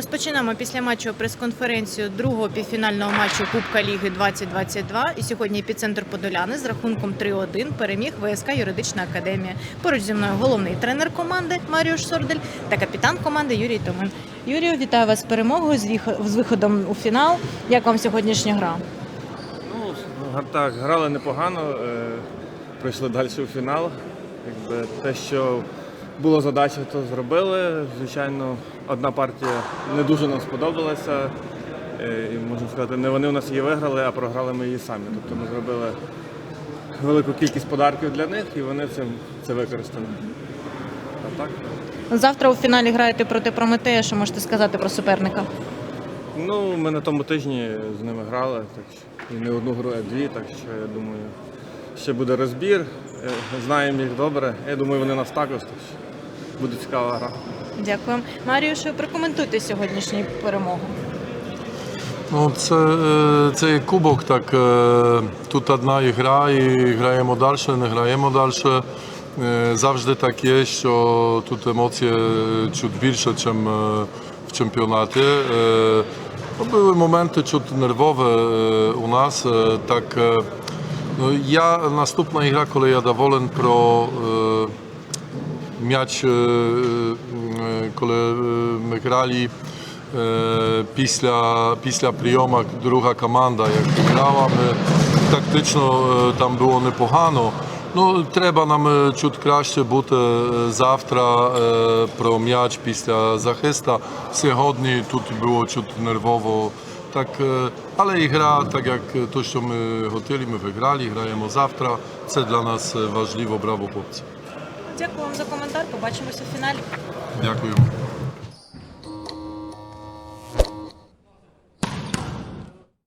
Розпочинаємо після матчу прес-конференцію другого півфінального матчу Кубка Ліги 2022. І сьогодні епіцентр Подоляни з рахунком 3-1 переміг ВСК Юридична академія. Поруч зі мною головний тренер команди Маріуш Сордель та капітан команди Юрій Томин. Юрію, вітаю вас з перемогою з виходом у фінал. Як вам сьогоднішня гра? Ну, так, грали непогано, е, пройшли далі у фінал. Якби те, що було задача, то зробили. Звичайно, одна партія не дуже нам сподобалася. Е, І можна сказати, не вони у нас її виграли, а програли ми її самі. Тобто ми зробили велику кількість подарків для них і вони цим це використали. А так? Завтра у фіналі граєте проти Прометея. Що можете сказати про суперника? Ну, ми на тому тижні з ними грали, так що і не одну гру, а дві, так що я думаю, ще буде розбір. Е, Знаємо їх добре. Я думаю, вони нас також, так що буде цікава гра. Дякую. Маріушу, прокоментуйте сьогоднішню перемогу. Ну, це, е, це є кубок, так е, тут одна ігра і граємо далі, не граємо далі. Завжди так є, що тут емоції чуть більше, ніж в чемпіонаті. Були моменти чуть нервові у нас. Так, ігра, коли я доволен про е, м'яч, е, е, коли ми грали після, після прийому друга команда, як грала, ми тактично там було непогано. Ну, треба нам чуть краще бути завтра про м'яч після захиста. Сьогодні тут було чуть нервово. Так, ale i gra, так як to, що ми хотіли, ми виграли, граємо завтра. Це для нас важливо, браво хлопці. Дякую вам за коментар. Побачимося в фіналі. Дякую.